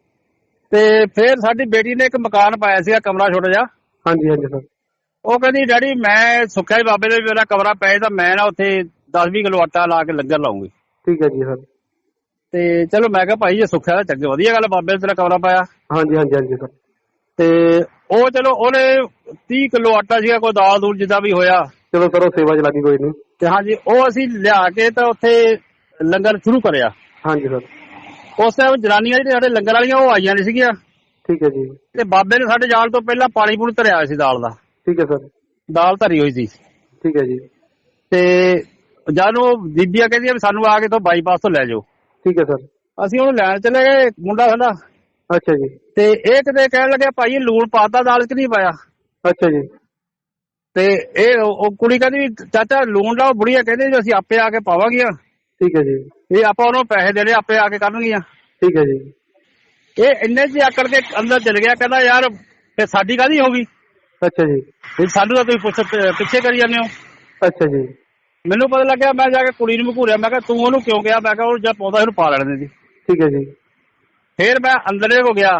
ਤੇ ਫਿਰ ਸਾਡੀ ਬੇਟੀ ਨੇ ਇੱਕ ਮਕਾਨ ਪਾਇਆ ਸੀਗਾ ਕਮਰਾ ਛੋਟਾ ਜਿਹਾ। ਹਾਂਜੀ ਹਾਂਜੀ ਸਰ ਉਹ ਕਹਿੰਦੀ ਡੈਡੀ ਮੈਂ ਸੁੱਖਿਆ ਹੀ ਬਾਬੇ ਦੇ ਮੇਰਾ ਕਮਰਾ ਪਏ ਤਾਂ ਮੈਂ ਨਾ ਉੱਥੇ 10-20 ਕਿਲੋ ਆਟਾ ਲਾ ਕੇ ਲੰਗਰ ਲਾਉਂਗੀ। ਠੀਕ ਹੈ ਜੀ ਸਰ ਤੇ ਚਲੋ ਮੈਂ ਕਿਹਾ ਭਾਈ ਜੇ ਸੁੱਖਿਆ ਤਾਂ ਚੰਗੇ ਵਧੀਆ ਗੱਲ ਬਾਬੇ ਨੇ ਤੇਰਾ ਕਮਰਾ ਪਾਇਆ। ਹਾਂਜੀ ਹਾਂਜੀ ਹਾਂਜੀ ਸਰ ਤੇ ਉਹ ਚਲੋ ਉਹਨੇ 30 ਕਿਲੋ ਆਟਾ ਸੀਗਾ ਕੋਈ ਦਾਲ ਦੂਲ ਜਿੱਦਾਂ ਵੀ ਹੋਇਆ। ਚਲੋ ਸਰ ਉਹ ਸੇਵਾ ਚ ਲੱਗੀ ਕੋਈ ਨਹੀਂ। ਤੇ ਹਾਂਜੀ ਉਹ ਅਸੀਂ ਲਿਆ ਕੇ ਤਾਂ ਉੱਥੇ ਲੰਗਰ ਸ਼ੁਰੂ ਕਰਿਆ। ਹਾਂਜੀ ਸਰ ਉਸ ਟਾਈਮ ਜਨਾਨੀਆਂ ਜਿਹੜੇ ਸਾਡੇ ਲੰਗਰ ਵਾਲੀਆਂ ਉਹ ਆਈਆਂ ਨਹੀਂ ਸੀਗੀਆਂ। ਠੀਕ ਹੈ ਜੀ। ਤੇ ਬਾਬੇ ਨੇ ਸਾਡੇ ਜਾਣ ਤੋਂ ਪਹਿਲਾਂ ਪਾਣੀ ਪੂਣੀ ਧਰਿਆ ਹੋਇਆ ਸੀ ਦਾਲ ਦਾ। ਠੀਕ ਹੈ ਸਰ। ਦਾਲ ਧਰੀ ਹੋਈ ਸੀ। ਠੀਕ ਹੈ ਜੀ। ਤੇ ਜਦ ਉਹ ਬੀਬੀਆਂ ਕਹਿੰਦੀਆਂ ਵੀ ਸਾਨੂੰ ਆ ਕੇ ਤੋਂ ਬਾਈਪਾਸ ਤੋਂ ਲੈ ਜਾਓ। ਠੀਕ ਹੈ ਸਰ। ਅਸੀਂ ਉਹਨੂੰ ਲੈਣ ਚਲੇ ਗਏ ਮੁੰਡਾ ਸਾਡਾ। ਅੱਛਾ ਜੀ। ਤੇ ਇਹ ਕਿਤੇ ਕਹਿਣ ਲੱਗਿਆ ਭਾਈ ਇਹ ਲੂਣ ਪਾਤਾ ਦਾਲ 'ਚ ਨਹੀਂ ਪਾਇਆ। ਅੱਛਾ ਜੀ। ਤੇ ਇਹ ਉਹ ਕੁੜੀ ਕਹਿੰਦੀ ਚਾਚਾ ਲੂਣ ਲਾਓ ਬੁੜੀਆ ਕਹਿੰਦੇ ਵੀ ਅਸੀਂ ਆਪੇ ਆ ਕੇ ਪਾਵਾਂਗੀਆਂ। ਠੀਕ ਹੈ ਜੀ। ਇਹ ਆਪਾਂ ਉਹਨੂੰ ਪੈਸੇ ਦੇਣੇ ਆਪੇ ਆ ਕੇ ਕਰਨਗੀਆਂ। ਠੀਕ ਹੈ ਜੀ। ਇਹ ਇੰਨੇ ਹੀ ਆਕੜ ਕੇ ਅੰਦਰ ਚਲ ਗਿਆ ਕਹਿੰਦਾ ਯਾਰ ਫੇ ਸਾਡੀ ਕਾਹਦੀ ਹੋ ਗਈ? ਅੱਛਾ ਜੀ। ਵੀ ਸਾਨੂੰ ਤਾਂ ਤੁਸੀਂ ਪੁੱਛ ਪਿੱਛੇ ਕਰੀ ਜਾਂਦੇ ਹੋ। ਅੱਛਾ ਜੀ। ਮੈਨੂੰ ਪਤਾ ਲੱਗਿਆ ਮੈਂ ਜਾ ਕੇ ਕੁੜੀ ਨੂੰ ਘੂਰਿਆ ਮੈਂ ਕਿਹਾ ਤੂੰ ਉਹਨੂੰ ਕਿਉਂ ਗਿਆ ਮੈਂ ਕਿਹਾ ਉਹ ਜਦ ਪੌਦਾ ਇਹਨੂੰ ਪਾ ਲੈਣ ਦੇ ਸੀ ਠੀਕ ਹੈ ਜੀ। ਫੇਰ ਮੈਂ ਅੰਦਰੇ ਕੋ ਗਿਆ।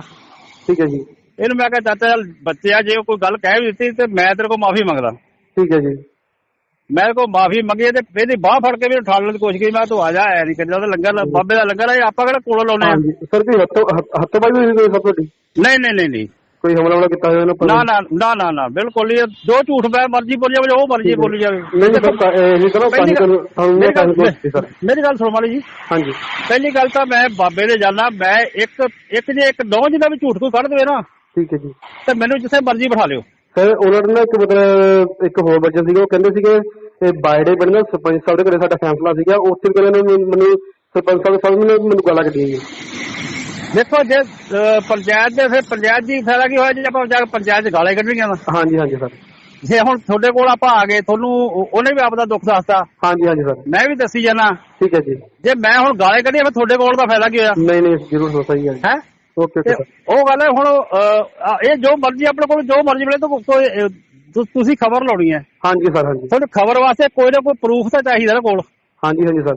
ਠੀਕ ਹੈ ਜੀ। ਇਹਨੂੰ ਮੈਂ ਕਿਹਾ ਚਾਚਾ ਚੱਲ ਬੱਚੇ ਆ ਜੇ ਕੋਈ ਗੱਲ ਕਹਿ ਵੀ ਦਿੱਤੀ ਤੇ ਮੈਂ ਤੇਰੇ ਕੋਲ ਮਾਫੀ ਮੰਗਦਾ। ਠੀਕ ਹੈ ਜੀ। ਮੈਂ ਕੋ ਮਾਫੀ ਮੰਗੀ ਤੇ ਇਹਦੀ ਬਾਹ ਫੜ ਕੇ ਮੈਨੂੰ ਠਾਲਣ ਦੀ ਕੋਸ਼ਿਸ਼ ਕੀਤੀ। ਮੈਂ ਤੂੰ ਆ ਜਾ ਐ ਨਹੀਂ ਕਰੀ ਉਹਦਾ ਲੰਗਰ ਬਾਬੇ ਦਾ ਲੰਗਰ ਹੈ ਆਪਾਂ ਕਿਹੜਾ ਕੋਲੋਂ ਲਾਉਨੇ ਆ? ਹਾਂਜੀ। ਸਰ ਕੋਈ ਹੱਥੋਂ ਹੱਥ- ਬਾਈ ਹੋਈ ਸਭ ਤੁਹਾਡੀ ਨਹੀਂ ਨਹੀਂ ਨਹੀਂ ਨਹੀਂ। ਕੋਈ ਹਮਲਾ ਵਮਲਾ ਕੀਤਾ ਹੋਇਆ ਨਾ ਨਾ ਨਾ ਨਾ ਨਾ ਬਿਲਕੁਲ ਇਹ ਜੋ ਝੂਠ ਮੈਂ ਮਰਜ਼ੀ ਬੋਲੀ ਜਾਵੇ ਉਹ ਮਰਜ਼ੀ ਬੋਲੀ ਜਾਵੇ। ਨਹੀਂ ਸਰ ਇਹ ਨਹੀਂ ਕਰੋ ਕੋਈ ਸਰ। ਮੇਰੀ ਗੱਲ ਸੁਣੋ ਮਾਲੀ ਜੀ। ਹਾਂਜੀ। ਪਹਿਲੀ ਗੱਲ ਤਾਂ ਮੈਂ ਬਾਬੇ ਦੇ ਜਾਣਾ ਮੈਂ ਇੱਕ ਇੱਕ ਜੇ ਇੱਕ ਦੋ ਜਿਹਦਾ ਵੀ ਝੂਠ ਕੋਈ ਕੱਢ ਦੇਵੇ ਨਾ ਠੀਕ ਹੈ ਜੀ। ਤੇ ਮੈਨੂੰ ਜਿੱਥੇ ਮਰਜ਼ੀ ਬਿਠਾ ਲਿਓ। ਸਰ ਉਹਨਾਂ ਨੇ ਨਾ ਇੱਕ ਮਤਲਬ ਇੱਕ ਹੋਰ ਬੱਚਾ ਸੀਗਾ ਉਹ ਕਹਿੰਦੇ ਸੀਗੇ ਇਹ ਬਾਇਡੇ ਪਿੰਡ ਦਾ ਸਰਪੰਚ ਸਾਹਿਬ ਦੇ ਘਰੇ ਸਾਡਾ ਫੈਸਲਾ ਸੀਗਾ ਉੱਥੇ ਵੀ ਕਹਿੰਦੇ ਨੇ ਮੈਨੂੰ ਸਰਪੰਚ ਸਾਹਿਬ ਸਾਹਿਬ ਨੇ ਮੈਨੂੰ ਗਾਲਾਂ ਕੱਢੀਆਂ ਜੀ ਦੇਖੋ ਜੇ ਅਹ, ਪੰਚਾਇਤ ਦੇ ਫਿਰ ਪੰਚਾਇਤ ਦੀ ਫਾਇਦਾ ਕੀ ਹੋਇਆ ਜੇ ਆਪਾਂ ਜਾ ਕੇ ਪੰਚਾਇਤ ਚ ਗਾਲੇ ਕੱਢਣੀਆਂ ਨਾ ਹਾਂਜੀ ਹਾਂਜੀ ਸਰ ਜੇ ਹੁਣ ਤੁਹਾਡੇ ਕੋਲ ਆਪਾਂ ਆ ਗਏ ਤੁਹਾਨੂੰ ਉਹ- ਉਹਨੇ ਵੀ ਆਪਦਾ ਦੁੱਖ ਦੱਸਤਾ। ਹਾਂਜੀ ਹਾਂਜੀ ਸਰ ਮੈਂ ਵੀ ਦੱਸੀ ਜਾਣਾ ਠੀਕ ਹੈ ਜੀ। ਜੇ ਮੈਂ ਹੁਣ ਗਾਲੇ ਕੱਢੀਆਂ ਫਿਰ ਤੁਹਾਡੇ ਕੋਲ ਦਾ ਫਾਇਦਾ ਕੀ ਹੋਇਆ? ਨਹੀਂ ਨਹੀਂ ਜ਼ਰੂਰ ਹੋ ਸਹੀ ਹੈ ਹੈ? ਓਕੇ ਤੇ ਉਹ ਗੱਲ ਹੈ ਹੁਣ ਅਹ, ਇਹ ਜੋ ਮਰਜ਼ੀ ਆਪਣੇ ਕੋਲ ਜੋ ਮਰਜ਼ੀ ਮਿਲੇ ਤਾਂ ਕੋਈ ਅਹ, ਤੁ- ਤੁਸੀਂ ਖਬਰ ਲਾਉਣੀ ਹੈ। ਹਾਂਜੀ ਸਰ ਹਾਂਜੀ। ਤੁਹਾਨੂੰ ਖਬਰ ਵਾਸਤੇ ਕੋਈ ਨਾ ਕੋਈ ਪ੍ਰੂਫ ਤਾਂ ਚਾਹੀਦਾ ਨਾ ਕੋਲ। ਹਾਂਜੀ ਹਾਂਜੀ ਸਰ।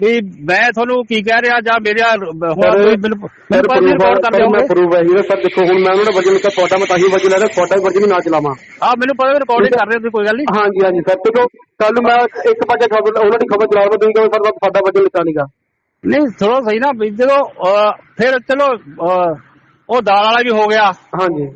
ਵੀ ਮੈਂ ਤੁਹਾਨੂੰ ਕੀ ਕਹਿ ਰਿਹਾ ਜਾਂ ਮੇਰੇ ਹੁਣ ਕੋਈ ਮੈਨੂੰ ਸਰ ਪਤਾ ਨਹੀਂ ਰਿਕਾਰਡ ਕਰ ਸਰ ਮੈਂ ਦਿਓਗੇ ਪ੍ਰੂਫ ਹੈ ਜੀ ਸਰ ਦੇਖੋ ਹੁਣ ਮੈਂ ਉਹਨਾਂ ਦਾ ਵਜਨ ਲਿਖਿਆ ਤੁਹਾਡਾ ਮੈਂ ਤਾਂ ਹੀ ਵਜਨ ਲੈ ਰਿਹਾ ਤੁਹਾਡਾ ਵਜਨ ਨਾ ਚਲਾਵਾਂ। ਆ ਮੈਨੂੰ ਪਤਾ ਰਿਕਾਰਡਿੰਗ ਕਰ ਰਹੇ ਹੋ ਤੁਸੀਂ ਕੋਈ ਗੱਲ ਨਹੀਂ। ਹਾਂਜੀ ਹਾਂਜੀ ਸਰ ਦੇਖੋ ਕੱਲ ਨੂੰ ਮੈਂ ਇੱਕ ਪਾਸੇ ਖਬਰ ਉਹਨਾਂ ਦੀ ਖਬਰ ਚਲਾ ਦਵਾਂ ਤੁਸੀਂ ਕਹੋ ਸਰ ਸਾਡਾ ਵਜਨ ਲਿਖਾ ਨਹੀਂਗਾ ਨਹੀਂ ਥੋੜਾ ਸਹੀ ਨਾ ਵੀ ਜਦੋਂ ਅਹ, ਫਿਰ ਚਲੋ ਅਹ, ਉਹ ਦਾਲ ਵਾਲਾ ਵੀ ਹੋ ਗਿਆ। ਹਾਂਜੀ।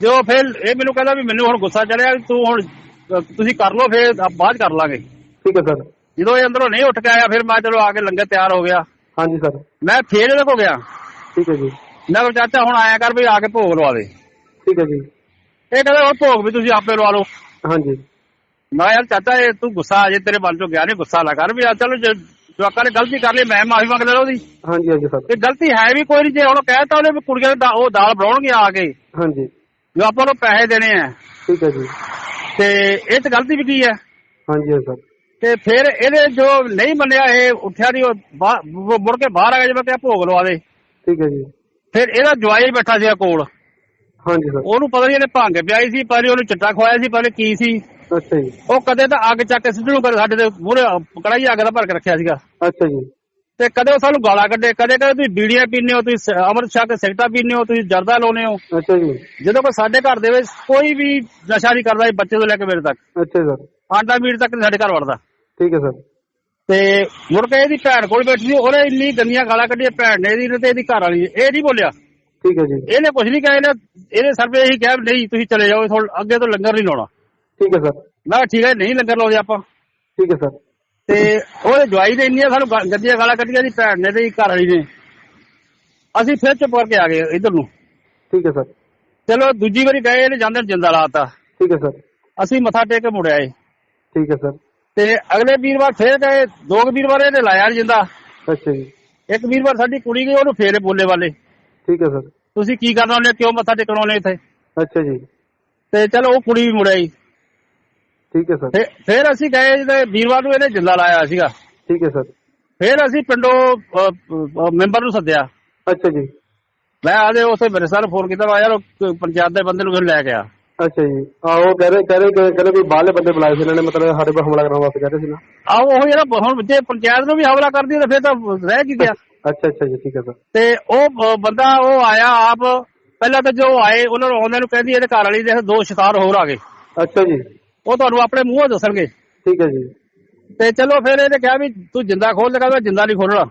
ਜੋ ਫਿਰ ਇਹ ਮੈਨੂੰ ਕਹਿੰਦਾ ਵੀ ਮੈਨੂੰ ਹੁਣ ਗੁੱਸਾ ਚੜਿਆ ਵੀ ਤੂੰ ਹੁਣ ਅਹ, ਤੁਸੀਂ ਕਰ ਲਓ ਫਿਰ ਬਾਅਦ 'ਚ ਕਰ ਲਾਂਗੇ। ਠੀਕ ਹੈ ਸਰ। ਜਦੋਂ ਇਹ ਅੰਦਰੋਂ ਨਹੀਂ ਉੱਠ ਕੇ ਆਇਆ ਫਿਰ ਮੈਂ ਚਲੋ ਆ ਕੇ ਲੰਗਰ ਤਿਆਰ ਹੋ ਗਿਆ। ਹਾਂਜੀ ਸਰ। ਮੈਂ ਫੇਰ ਇਹਦੇ ਕੋ ਗਿਆ। ਠੀਕ ਹੈ ਜੀ। ਮੈਂ ਕਿਹਾ ਚਾਚਾ ਹੁਣ ਆਇਆ ਕਰ ਵੀ ਆ ਕੇ ਭੋਗ ਲਵਾ ਦੇ। ਠੀਕ ਹੈ ਜੀ। ਇਹ ਕਹਿੰਦਾ ਹੁਣ ਭੋਗ ਵੀ ਤੁਸੀਂ ਆਪੇ ਲਵਾ ਲਓ। ਹਾਂਜੀ। ਮੈਂ ਕਿਹਾ ਯਾਰ ਚਾਚਾ ਇਹ ਤੂੰ ਗੁੱਸਾ ਅਜੇ ਤੇਰੇ ਮਨ ਚੋਂ ਗਿਆ ਨਹੀਂ ਗੁੱਸਾ ਨਾ ਕਰ ਵੀ ਆ ਚਲੋ ਜੇ ਜਵਾਕਾਂ ਨੇ ਗਲਤੀ ਕਰ ਲਈ ਮੈਂ ਮਾਫੀ ਮੰਗ ਲੈਣਾ ਉਹਦੀ। ਹਾਂਜੀ ਹਾਂਜੀ ਸਰ। ਇਹ ਗਲਤੀ ਹੈ ਵੀ ਕੋਈ ਨਹੀਂ ਜੇ ਹੁਣ ਕਹਿਤਾ ਉਹਨੇ ਵੀ ਕੁੜੀਆਂ ਨੇ ਦਾ- ਉਹ ਦਾਲ ਬਣਾਉਣਗੇ ਆ ਕੇ। ਹਾਂਜੀ। ਜੋ ਆਪਾਂ ਨੂੰ ਪੈਸੇ ਦੇਣੇ ਆ। ਠੀਕ ਹੈ ਜੀ। ਤੇ ਇਹ ਤੇ ਗਲਤੀ ਵੀ ਕੀ ਹੈ? ਹਾਂਜੀ ਹਾਂਜੀ ਸਰ। ਤੇ ਫਿਰ ਇਹਦੇ ਜੋ ਨਹੀਂ ਮੰਨਿਆ ਇਹ ਉੱਠਿਆ ਨਹੀਂ ਉਹ ਮੁ- ਮੁੜ ਕੇ ਬਾਹਰ ਆ ਗਿਆ ਜਿਵੇਂ ਕਿ ਭੋਗ ਲਵਾ ਦੇ। ਠੀਕ ਹੈ ਜੀ। ਫਿਰ ਇਹਦਾ ਜਵਾਈ ਬੈਠਾ ਸੀ ਕੋਲ। ਹਾਂਜੀ ਸਰ। ਉਹਨੂੰ ਪਤਾ ਨਹੀਂ ਇਹਨੇ ਭੰਗ ਪਿਆਈ ਸੀ ਪਰ ਉਹਨੂੰ ਚਿੱਟਾ ਖਵਾਇਆ ਸੀ ਪਰ ਕੀ ਸੀ। ਅੱਛਾ ਜੀ। ਉਹ ਕਦੇ ਤਾਂ ਅੱਗ ਚੱਕ ਕੇ ਸਿੱਧੂ ਕਰ ਸਾਡੇ ਦੇ ਮੂਹਰੇ ਕੜਾਈ ਅੱਗ ਦਾ ਭਰ ਕੇ ਰੱਖਿਆ ਸੀਗਾ। ਅੱਛਾ ਜੀ। ਤੇ ਕਦੇ ਉਹ ਸਾਨੂੰ ਗਾਲਾਂ ਕੱਢੇ ਕਦੇ ਕਦੇ ਤੁਸੀਂ ਬੀੜੀਆਂ ਪੀਂਦੇ ਹੋ ਤੁਸੀਂ ਅੰਮ੍ਰਿਤ ਛਕ ਸਿਗਰਟਾਂ ਪੀਂਦੇ ਹੋ ਤੁਸੀਂ ਜਰਦਾ ਲਾਉਂਦੇ ਹੋ। ਅੱਛਾ ਜੀ। ਜਦੋਂ ਕੋਈ ਸਾਡੇ ਘਰ ਦੇ ਵਿੱਚ ਕੋਈ ਵੀ ਨਸ਼ਾ ਨਹੀਂ ਕਰਦਾ ਬੱਚੇ ਤੋਂ ਲੈ ਕੇ ਮੇਰੇ ਤੱਕ। ਅੱਛਾ ਸਰ। ਆਂਡਾ ਮੀਟ ਤੱਕ ਸਾਡੇ ਘਰ ਵੜਦਾ। ਠੀਕ ਹੈ ਸਰ। ਤੇ ਮੁੜ ਕੇ ਇਹਦੀ ਭੈਣ ਕੋਲ ਬੈਠੀ ਸੀ ਉਹਨੇ ਇੰਨੀ ਗੰਦੀਆਂ ਗਾਲਾਂ ਕੱਢੀਆਂ ਭੈਣ ਨੇ ਇਹਦੀ ਤੇ ਇਹਦੀ ਘਰ ਵਾਲੀ। ਇਹ ਨਹੀਂ ਬੋਲਿਆ। ਠੀਕ ਹੈ ਜੀ। ਇਹਨੇ ਕੁਝ ਨਹੀਂ ਕਿਹਾ ਇਹਨੇ ਇਹਨੇ ਸਰਵੇ ਇਹੀ ਕਿਹਾ ਨਹੀਂ ਤੁਸੀਂ ਚਲੇ ਜਾਓ ਅੱਗੇ ਤੋਂ ਲੰਗਰ ਨਹੀਂ ਲਾਉਣਾ। ਠੀਕ ਹੈ ਸਰ। ਮੈਂ ਠੀਕ ਹੈ ਨਹੀਂ ਲੰਗਰ ਲਾਉਂਦੇ ਆਪਾਂ। ਠੀਕ ਹੈ ਸਰ। ਤੇ ਉਹਦੇ ਜਵਾਈ ਨੇ ਇੰਨੀਆਂ ਸਾਨੂੰ ਗਾ- ਗੰਦੀਆਂ ਗਾਲਾਂ ਕੱਢੀਆਂ ਦੀ ਭੈਣ ਨੇ ਤੇ ਘਰ ਵਾਲੀ ਨੇ। ਅਸੀਂ ਫਿਰ ਚੁੱਪ ਕਰਕੇ ਆ ਗਏ ਇਧਰ ਨੂੰ। ਠੀਕ ਹੈ ਸਰ। ਚਲੋ ਦੂਜੀ ਵਾਰੀ ਗਏ ਇਹਨੇ ਜਾਂਦੇ ਨੂੰ ਜਿੰਦਾ ਲਾਤਾ। ਠੀਕ ਹੈ ਸਰ। ਅਸੀਂ ਮੱਥਾ ਟੇਕ ਕੇ ਮੁੜ ਆਏ। ਠੀਕ ਹੈ ਸਰ। ਤੇ ਅਗਲੇ ਵੀਰਵਾਰ ਫੇਰ ਗਏ। ਦੋ ਕੁ ਵੀਰਵਾਰ ਇਹਨੇ ਲਾਇਆ ਨੀ ਜਿੰਦਾ। ਅੱਛਾ ਜੀ। ਇੱਕ ਵੀਰਵਾਰ ਸਾਡੀ ਕੁੜੀ ਗਈ ਉਹਨੂੰ ਫੇਰ ਬੋਲੇ ਵਾਲੇ। ਠੀਕ ਹੈ ਸਰ। ਤੁਸੀਂ ਕੀ ਕਰਨਾ ਉਹਨੇ ਕਿਉਂ ਮੱਥਾ ਟੇਕਣਾ ਉਹਨੇ ਇੱਥੇ? ਅੱਛਾ ਜੀ। ਤੇ ਚਲੋ ਉਹ ਕੁੜੀ ਵੀ ਮੁੜ ਆਈ। ਠੀਕ ਹੈ ਸਰ। ਫੇਰ ਅਸੀਂ ਗਏ ਜਦੋਂ ਵੀਰਵਾਰ ਨੂੰ ਇਹਨੇ ਜਿੰਦਾ ਲਾਇਆ ਸੀਗਾ। ਠੀਕ ਹੈ ਸਰ। ਫੇਰ ਅਸੀਂ ਪਿੰਡੋਂ ਮੈਂਬਰ ਨੂੰ ਸੱਦਿਆ। ਅੱਛਾ ਜੀ। ਮੈਂ ਆਦੇ ਉਸੇ ਮੇਰੇ ਸਾਰ ਫੋਨ ਕੀਤਾ ਮੈਂ ਯਾਰ ਪੰਚਾਇਤ ਦੇ ਬੰਦੇ ਨੂੰ ਫਿਰ ਲੈ ਗਿਆ ਅੱਛਾ ਜੀ। ਆਹੋ ਕਹਿ ਰਹੇ ਕਹਿ ਰਹੇ ਕਹਿ ਰਹੇ ਵੀ ਬਾਹਰਲੇ ਬੰਦੇ ਬੁਲਾਏ ਸੀ ਇਹਨਾਂ ਨੇ ਮਤਲਬ ਸਾਡੇ 'ਤੇ ਹਮਲਾ ਕਰਨ ਵਾਸਤੇ ਕਹਿ ਰਹੇ ਸੀ ਨਾ। ਆਹੋ ਉਹ ਜਿਹੜਾ ਹੁਣ ਜੇ ਪੰਚਾਇਤ ਨੂੰ ਵੀ ਹਮਲਾ ਕਰਦੀ ਤਾਂ ਫਿਰ ਤਾਂ ਰਹਿ ਕੀ ਗਿਆ। ਅੱਛਾ ਅੱਛਾ ਜੀ ਠੀਕ ਹੈ ਸਰ। ਤੇ ਉਹ ਬੰਦਾ ਉਹ ਆਇਆ ਆਪ। ਪਹਿਲਾਂ ਤਾਂ ਜੋ ਆਏ ਉਹਨਾਂ ਨੂੰ ਆਉਂਦੇ ਨੂੰ ਕਹਿੰਦੀ ਇਹਦੇ ਘਰ ਵਾਲੀ ਦੇ ਦੋ ਸ਼ਿਕਾਰ ਹੋਰ ਆ ਗਏ। ਅੱਛਾ ਜੀ। ਉਹ ਤੁਹਾਨੂੰ ਆਪਣੇ ਮੂੰਹੋਂ ਦੱਸਣਗੇ। ਠੀਕ ਹੈ ਜੀ। ਤੇ ਚਲੋ ਫਿਰ ਇਹਨੇ ਕਿਹਾ ਵੀ ਤੂੰ ਜਿੰਦਾ ਖੋਲ ਦੇ ਕਹਿੰਦਾ ਜਿੰਦਾ ਨਹੀਂ ਖੋਲਣਾ।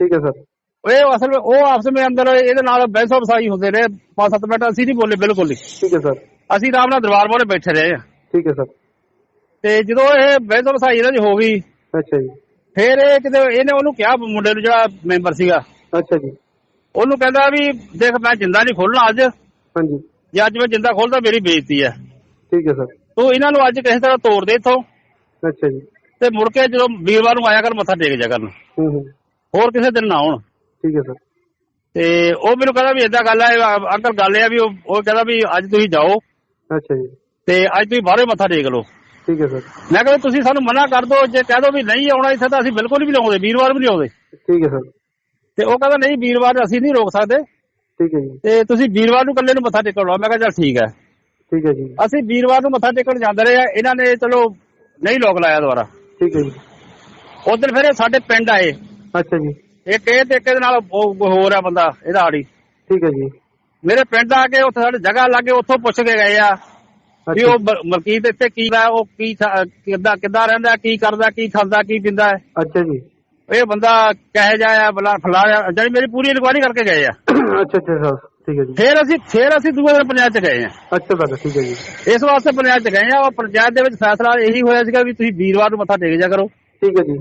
ਠੀਕ ਹੈ ਸਰ। ਉਹ ਅਸਲ ਵਿੱਚ ਉਹ ਆਪਸ ਵਿੱਚ ਅੰਦਰ ਇਹਦੇ ਨਾਲ ਬਹਿਸੋ ਬਸਾਈ ਹੁੰਦੇ ਰਹੇ। ਪੰਜ ਸੱਤ ਮਿੰਟ ਅਸੀਂ ਨਹੀਂ ਬੋਲੇ ਬਿਲਕੁਲ ਹੀ। ਠੀਕ ਹੈ ਸਰ। ਅਸੀਂ ਆਰਾਮ ਨਾਲ ਦਰਬਾਰ ਮੋਰੇ ਬੈਠੇ ਰਹੇ ਆ ਠੀਕ ਹੈ ਸਰ। ਤੇ ਜਦੋਂ ਇਹ ਬਹਿਸੋ ਬਸਾਈ ਇਹਨਾਂ ਦੀ ਹੋ ਗਈ ਅੱਛਾ ਜੀ। ਫਿਰ ਇਹ ਕਿਤੇ ਇਹਨੇ ਉਹਨੂੰ ਕਿਹਾ ਮੁੰਡੇ ਨੂੰ ਜਿਹੜਾ ਮੈਂਬਰ ਸੀਗਾ। ਅੱਛਾ ਜੀ। ਉਹਨੂੰ ਕਹਿੰਦਾ ਵੀ ਦੇਖ ਮੈਂ ਜਿੰਦਾ ਨਹੀਂ ਖੋਲਣਾ ਅੱਜ। ਹਾਂਜੀ। ਜੇ ਅੱਜ ਮੈਂ ਜਿੰਦਾ ਖੋਲਦਾ ਮੇਰੀ ਬੇਇੱਜ਼ਤੀ ਹੈ। ਠੀਕ ਹੈ ਸਰ। ਤੂੰ ਇਹਨਾਂ ਨੂੰ ਅੱਜ ਕਿਸੇ ਤਰ੍ਹਾਂ ਤੋੜ ਦੇ ਇੱਥੋਂ। ਅੱਛਾ ਜੀ। ਤੇ ਮੁੜ ਕੇ ਜਦੋਂ ਵੀਰਵਾਰ ਨੂੰ ਆਇਆ ਕਰ ਮੱਥਾ ਟੇਕ ਜਾ ਕਰਨ। ਹੂੰ ਹੂੰ। ਹੋਰ ਕਿਸੇ ਦਿਨ ਨਾ ਆਉਣ। ਠੀਕ ਹੈ ਸਰ। ਤੇ ਉਹ ਮੈਨੂੰ ਕਹਿੰਦਾ ਵੀ ਏਦਾਂ ਗੱਲ ਹੈ ਅੰਕਲ ਗੱਲ ਇਹ ਆ ਵੀ ਉਹ ਕਹਿੰਦਾ ਵੀ ਅੱਜ ਤੁਸੀਂ ਜਾਓ। ਅੱਛਾ ਜੀ। ਤੇ ਅੱਜ ਤੁਸੀਂ ਬਾਹਰੋਂ ਮੱਥਾ ਟੇਕ ਲਓ। ਠੀਕ ਹੈ ਸਰ। ਮੈਂ ਕਹਿੰਦਾ ਤੁਸੀਂ ਸਾਨੂੰ ਮਨਾ ਕਰ ਦਿਓ ਜੇ ਕਹਿ ਦਿਓ ਵੀ ਨਹੀਂ ਆਉਣਾ ਇੱਥੇ ਤਾਂ ਅਸੀਂ ਬਿਲਕੁਲ ਵੀ ਨਹੀਂ ਆਉਂਦੇ ਵੀਰਵਾਰ ਵੀ ਨਹੀਂ ਆਉਂਦੇ। ਠੀਕ ਹੈ ਸਰ। ਤੇ ਉਹ ਕਹਿੰਦਾ ਨਹੀਂ ਵੀਰਵਾਰ ਅਸੀਂ ਨਹੀਂ ਰੋਕ ਸਕਦੇ। ਠੀਕ ਹੈ ਜੀ। ਤੇ ਤੁਸੀਂ ਵੀਰਵਾਰ ਨੂੰ ਇਕੱਲੇ ਨੂੰ ਮੱਥਾ ਟੇਕਣ ਲਓ। ਮੈਂ ਕਿਹਾ ਚੱਲ ਠੀਕ ਹੈ। ਠੀਕ ਹੈ ਜੀ। ਅਸੀਂ ਵੀਰਵਾਰ ਨੂੰ ਮੱਥਾ ਟੇਕਣ ਜਾਂਦੇ ਰਹੇ ਆ ਇਹਨਾਂ ਨੇ ਚਲੋ ਨਹੀਂ ਲੋਕ ਲਾਇਆ ਦੁਬਾਰਾ। ਠੀਕ ਹੈ ਜੀ। ਉਧਰ ਫਿਰ ਇਹ ਸਾਡੇ ਪਿੰਡ ਆਏ। ਅੱਛਾ ਜੀ। ਇੱਕ ਇਹ ਤੇ ਇੱਕ ਦੇ ਨਾਲ ਉਹ ਹੋਰ ਆ ਬੰਦਾ ਇਹਦਾ ਆੜੀ। ਠੀਕ ਹੈ ਜੀ। ਮੇਰੇ ਪਿੰਡ ਆ ਕੇ ਉੱਥੇ ਸਾਡੇ ਜਗ੍ਹਾ ਲੱਗੇ ਉੱਥੋਂ ਪੁੱਛ ਕੇ ਗਏ ਆ ਵੀ ਉਹ ਮਲਕੀਤ ਇੱਥੇ ਕੀ ਦਾ ਉਹ ਕੀ ਕਿੱਦਾਂ ਕਿੱਦਾਂ ਰਹਿੰਦਾ ਕੀ ਕਰਦਾ ਕੀ ਖਾਂਦਾ ਕੀ ਪੀਂਦਾ ਹੈ। ਅੱਛਾ ਜੀ। ਇਹ ਬੰਦਾ ਕਹੇ ਜਾਇਆ ਬਲਾ ਫਲਾਇਆ ਜਿਹੜੀ ਮੇਰੀ ਪੂਰੀ ਇਨਕੁਆਇਰੀ ਕਰਕੇ ਗਏ ਆ। ਅੱਛਾ ਅੱਛਾ ਸਰ। ਠੀਕ ਹੈ ਜੀ। ਫਿਰ ਅਸੀਂ ਫਿਰ ਅਸੀਂ ਦੂਏ ਦਿਨ ਪੰਚਾਇਤ ਚ ਗਏ ਆ ਅੱਛਾ ਸਰ ਠੀਕ ਹੈ ਜੀ। ਇਸ ਵਾਸਤੇ ਪੰਚਾਇਤ ਚ ਗਏ ਆ ਉਹ ਪੰਚਾਇਤ ਦੇ ਵਿੱਚ ਫੈਸਲਾ ਇਹੀ ਹੋਇਆ ਸੀਗਾ ਵੀ ਤੁਸੀਂ ਵੀਰਵਾਰ ਨੂੰ ਮੱਥਾ ਟੇਕ ਜਾ ਕਰੋ। ਠੀਕ ਹੈ ਜੀ।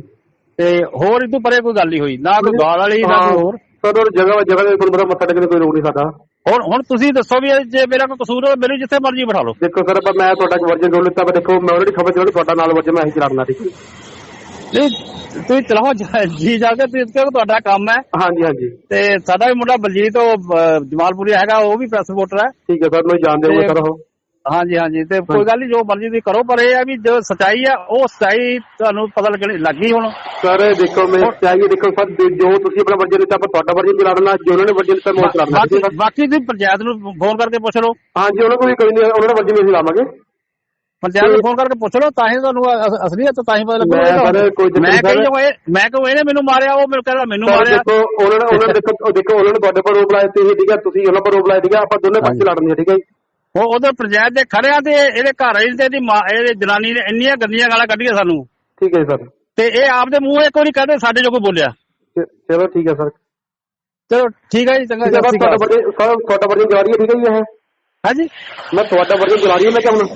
ਤੇ ਹੋਰ ਇਦੋਂ ਪਰੇ ਕੋਈ ਗੱਲ ਨਹੀਂ ਹੋਈ। ਨਾ ਕੋਈ ਗਾਲ ਵਾਲੀ ਨਾ ਕੋਈ ਹੋਰ। ਸਰ ਉਹ ਜਗ੍ਹਾ ਜਗ੍ਹਾ ਦੇ ਪਤਾ ਮੱਥਾ ਟੇਕਣ ਕੋਈ ਰੋਕ ਨਹੀਂ ਸਕਦਾ ਹੁਣ ਹੁਣ ਤੁਸੀਂ ਦੱਸੋ ਵੀ ਜੇ ਮੇਰਾ ਕੋਈ ਕਸੂਰ ਹੋਵੇ ਮੈਨੂੰ ਜਿੱਥੇ ਮਰਜ਼ੀ ਬਿਠਾ ਲਓ। ਦੇਖੋ ਸਰ ਮੈਂ ਤੁਹਾਡਾ ਵਰਜਨ ਰੋਲ ਲਿੱਤਾ ਪਰ ਦੇਖੋ ਮੈਂ ਆਲਰੇਡੀ ਖਬਰ ਚਲਾ ਤੁਹਾਡਾ ਨਾਲ ਵਰਜਨ ਮੈਂ ਇਹੀ ਚਲਾਉਣਾ ਠੀਕ ਹੈ ਨਹੀਂ ਤੁਸੀਂ ਚਲਾਓ ਜ- ਜੀ ਕੇ ਤੁਸੀਂ ਕਿਉਂਕਿ ਤੁਹਾਡਾ ਕੰਮ ਹੈ। ਹਾਂਜੀ ਹਾਂਜੀ। ਤੇ ਸਾਡਾ ਵੀ ਮੁੰਡਾ ਬਲਜੀਤ ਉਹ ਜਮਾਲਪੁਰੀ ਹੈਗਾ ਉਹ ਵੀ ਪ੍ਰੈਸ ਰਿਪੋਰਟਰ ਹੈ। ਠੀਕ ਹੈ ਸਰ ਮੈਂ ਜਾਣਦੇ ਹੋ ਸਰ ਉਹ। ਹਾਂਜੀ ਹਾਂਜੀ ਤੇ ਕੋਈ ਗੱਲ ਨਹੀਂ ਜੋ ਮਰਜ਼ੀ ਤੁਸੀਂ ਕਰੋ ਪਰ ਇਹ ਆ ਵੀ ਜੋ ਸਚਾਈ ਆ ਉਹ ਸਚਾਈ ਤੁਹਾਨੂੰ ਪਤਾ ਲੱਗਣੀ ਲੱਗੀ ਹੁਣ। ਸਰ ਦੇਖੋ ਮੈਂ ਚਾਹੀਏ ਦੇਖੋ ਸਰ ਜੋ ਤੁਸੀਂ ਆਪਣਾ ਵਰਜਨ ਲਿੱਤਾ ਆਪਾਂ ਤੁਹਾਡਾ ਵਰਜਨ ਚਲਾ ਦੇਣਾ ਜੋ ਉਹਨਾਂ ਨੇ ਵਰਜਨ ਲਿੱਤਾ ਮੈਂ ਉਹ ਚਲਾਉਣਾ ਠੀਕ ਬਾਕੀ ਹੈ ਤੁਸੀਂ ਪੰਚਾਇਤ ਨੂੰ ਫੋਨ ਕਰਕੇ ਪੁੱਛ ਲਓ। ਹਾਂਜੀ ਉਹਨਾਂ ਵੀ ਕੋਈ ਨਹੀਂ ਉਹਨਾਂ ਦਾ ਵਰਜਨ ਅਸੀਂ ਲਾਵਾਂਗੇ। ਪੰਚਾਇਤ ਨੂੰ ਫੋਨ ਕਰਕੇ ਪੁੱਛ ਲਓ ਤਾਂ ਹੀ ਤੁਹਾਨੂੰ ਅਸ- ਅਸਲੀਅਤ ਤਾਂ ਹੀ ਪਤਾ ਮੈਂ ਲੱਗੂਗਾ ਸਰ ਕੋਈ ਮੈਂ ਕਹੀ ਸਰ। ਜੋ ਇਹ ਮੈਂ ਕਹੂੰ ਇਹਨੇ ਮੈਨੂੰ ਮਾਰਿਆ ਉਹ ਮੈਨੂੰ ਕਹਿੰਦਾ ਮੈਨੂੰ ਸਰ ਮਾਰਿਆ। ਦੇਖੋ ਉਹਨਾਂ ਨੇ ਉਹਨਾਂ ਨੇ ਦੇਖੋ ਉਹ ਦੇਖੋ ਉਹਨਾਂ ਨੇ ਤੁਹਾਡੇ ਪਰ ਰੋਕ ਲਾਇਆ ਸੀ ਠੀਕ ਹੈ? ਤੁਸੀਂ ਉਹਨਾਂ ਪਰ ਰੋਕ ਲਾਇਆ ਠੀਕ ਹੈ? ਆਪਾਂ ਦੋਨੇ ਪਾਸੇ ਲੜਨੇ ਠੀਕ ਹੈ ਜੀ? ਉਹ ਉਧਰ ਪੰਚਾਇਤ ਦੇ ਖੜਿਆ ਤੇ ਇਹਦੇ ਘਰ ਵਾਲੀ ਤੇ ਇਹਦੀ ਮਾਂ ਇਹਦੇ ਜਨਾਨੀ ਨੇ ਇੰਨੀਆਂ ਗੰਦੀਆਂ ਗਾਲਾਂ ਕੱਢੀਆਂ ਸਾਨੂੰ। ਠੀਕ ਹੈ ਜੀ ਸਰ। ਤੇ ਇਹ ਆਪਦੇ ਮੂੰਹ ਇੱਕ ਵਾਰੀ ਕਹਦੇ ਸਾਡੇ ਜੋ ਕੋਈ ਬੋਲਿਆ ਚਲੋ ਠੀਕ ਹੈ ਸਰ। ਚਲੋ ਠੀਕ ਹੈ ਜੀ ਚੰਗਾ ਸਤਿ ਸਰ ਸ਼੍ਰੀ ਤੁਹਾਡਾ ਅਕਾਲ ਸਰ ਤੁਹਾਡਾ ਰਹੀ ਹੈ ਠੀਕ ਹੈ ਜੀ ਇਹ। ਹਾਂਜੀ। ਮੈਂ ਤੁਹਾਡਾ ਰਹੀ ਹਾਂ ਮੈਂ ਕਿਹਾ ਹੁਣ।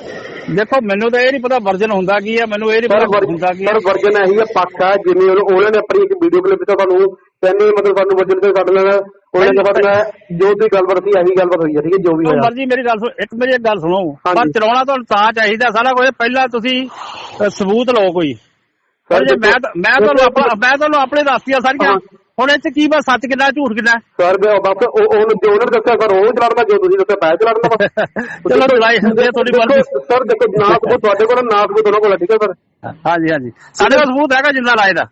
ਦੇਖੋ ਮੈਨੂੰ ਤਾਂ ਇਹ ਨਹੀਂ ਪਤਾ ਵਰਜਨ ਹੁੰਦਾ ਕੀ ਆ ਮੈਨੂੰ ਇਹ ਨਹੀਂ ਪਤਾ ਹੁੰਦਾ ਕੀ ਆ। ਸਰ ਵਰਜਨ ਇਹੀ ਹੈ ਪੱਖ ਹੈ ਜਿਵੇਂ ਉਹਨੂੰ- ਨੇ ਆਪਣੀ ਇੱਕ ਵੀਡੀਓ ਕਲਿੱਪ ਤੇ ਤੁਹਾਨੂੰ ਕਹਿੰਦੇ ਮਤਲਬ ਸਾਨੂੰ ਵਰਜਨ ਤੇ ਸਾਡੇ ਨਾਲ ਉਹਨਾਂ ਨੇ ਕਿਹਾ ਮੈਂ ਜੋ ਤੁਸੀਂ ਗੱਲਬਾਤ ਸੀ ਇਹੀ ਗੱਲਬਾਤ ਹੋਈ ਹੈ ਠੀਕ ਹੈ ਜੋ ਵੀ ਹੋਇਆ। ਮਰਜ਼ੀ ਮੇਰੀ ਗੱਲ ਸੁਣੋ ਇੱਕ ਮੇਰੀ ਗੱਲ ਸੁਣੋ। ਪਰ। ਚਲਾਉਣਾ ਤੁਹਾਨੂੰ ਤਾਂ ਚਾਹੀਦਾ ਸਾਰਾ ਕੁਝ ਪਹਿਲਾਂ ਤੁਸੀਂ ਸਬੂਤ ਲਓ ਕੋਈ। ਪਰ ਜੇ ਮੈਂ ਤੁਹਾਨੂੰ ਆਪਣਾ ਮੈਂ ਤੁਹਾਨੂੰ ਆਪਣੇ ਦੱਸਤੀਆਂ ਸਾਰੀਆਂ। ਹੁਣ ਇਹ ਚ ਕੀ ਬਸ ਸੱਚ ਕਿੰਨਾ ਝੂਠ ਕਿੰਨਾ ਸਰ ਮੈਂ ਬਸ ਉਹ ਉਹਨੂੰ ਜੋ ਉਹਨਾਂ ਦੱਸਿਆ ਸਰ ਉਹ ਚਲਾਉਣਾ ਜੋ ਤੁਸੀਂ ਦੱਸਿਆ ਮੈਂ ਚਲਾਉਣਾ ਚਲੋ ਚਲਾਈ ਹੁੰਦੀ ਹੈ ਤੁਹਾਡੀ ਮਰਜ਼ੀ ਸਰ ਦੇਖੋ ਨਾ ਸਬੂਤ ਤੁਹਾਡੇ ਕੋਲ ਨਾ ਸਬੂਤ ਉਹਨਾਂ ਕੋਲ ਠੀਕ ਹੈ ਸਰ? ਹਾਂਜੀ ਹਾਂਜੀ। ਸਾਡੇ ਕੋਲ ਸਬੂਤ ਹੈਗਾ ਜਿੰਦਾ ਲਾਏ ਦਾ।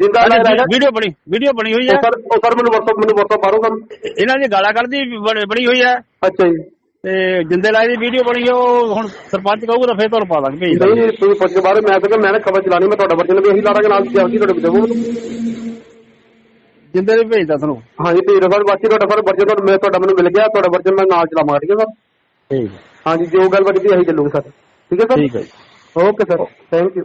ਜਿੰਦਾ ਹੈਗਾ ਵੀਡੀਓ ਬਣੀ ਵੀਡੀਓ ਬਣੀ ਹੋਈ ਹੈ। ਸਰ ਉਹ ਸਰ ਮੈਨੂੰ ਵਟਸਐਪ ਮੈਨੂੰ ਵਟਸਐਪ ਮਾਰੋ ਸਰ। ਇਹਨਾਂ ਦੀ ਗਾਲਾਂ ਕੱਢਦੀ ਬਣੀ ਹੋਈ ਹੈ। ਅੱਛਾ ਜੀ। ਤੇ ਜਿੰਦੇ ਲਾਏ ਦੀ ਵੀਡੀਓ ਬਣੀ ਹੈ ਉਹ ਹੁਣ ਸਰਪੰਚ ਕਹੂਗਾ ਤਾਂ ਫੇਰ ਤੁਹਾਨੂੰ ਪਾ ਦਾਂਗੇ। ਭੇਜ ਨਹੀਂ ਤੁਸੀਂ ਪੁੱਛ ਕੇ ਬਾਰੇ ਮੈਂ ਤਾਂ ਮੈਂ ਨਾ ਖਬਰ ਚਲਾਣੀ ਮੈਂ ਤੁਹਾਡਾ ਵਰਜਨ ਵੀ ਇਹੀ ਲਾਰਾਂਗਾ ਨਾਲ ਜੀ ਤੁਹਾਡੇ ਦੇਵੋ ਜਿੰਦੇ ਦੇ ਭੇਜਦਾ ਤੁਹਾਨੂੰ? ਹਾਂਜੀ ਭੇਜ ਸਰ। ਬਾਕੀ ਤੁਹਾਡਾ ਸਰ ਵਰਜਨ ਤੁਹਾਡਾ ਮੈਂ ਤੁਹਾਡਾ ਮੈਨੂੰ ਮਿਲ ਗਿਆ। ਤੁਹਾਡਾ ਵਰਜਨ ਮੈਂ ਨਾਲ ਚਲਾਵਾਂਗਾ ਠੀਕ ਹੈ ਸਰ? ਠੀਕ ਹਾਂਜੀ ਜੋ ਗੱਲ ਬਚਦੀ ਇਹੀ ਚੱਲੂਗੀ ਸਰ। ਠੀਕ ਹੈ ਸਰ? ਠੀਕ ਹੈ। Okay sir. Thank you